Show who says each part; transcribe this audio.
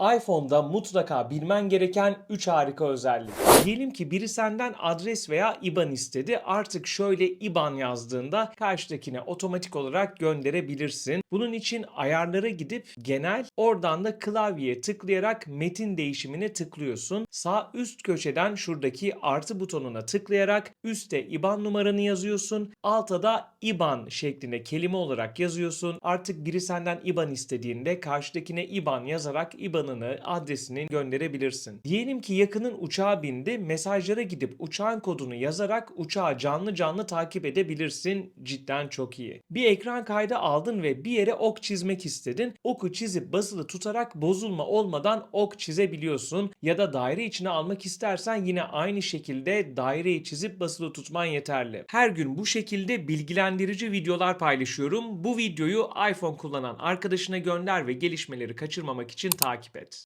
Speaker 1: iPhone'da mutlaka bilmen gereken 3 harika özellik. Diyelim ki biri senden adres veya IBAN istedi. Artık şöyle IBAN yazdığında karşıdakine otomatik olarak gönderebilirsin. Bunun için ayarlara gidip genel oradan da klavyeye tıklayarak metin değişimini tıklıyorsun. Sağ üst köşeden şuradaki artı butonuna tıklayarak üste IBAN numaranı yazıyorsun. Alta da IBAN şeklinde kelime olarak yazıyorsun. Artık biri senden IBAN istediğinde karşıdakine IBAN yazarak IBAN'ını, adresini gönderebilirsin. Diyelim ki yakının uçağa bindi, mesajlara gidip uçağın kodunu yazarak uçağı canlı canlı takip edebilirsin. Cidden çok iyi. Bir ekran kaydı aldın ve bir yere ok çizmek istedin. Oku çizip basılı tutarak bozulma olmadan ok çizebiliyorsun. Ya da daire içine almak istersen yine aynı şekilde daireyi çizip basılı tutman yeterli. Her gün bu şekilde bilgilendirici videolar paylaşıyorum. Bu videoyu iPhone kullanan arkadaşına gönder ve gelişmeleri kaçırmamak için takip et. markets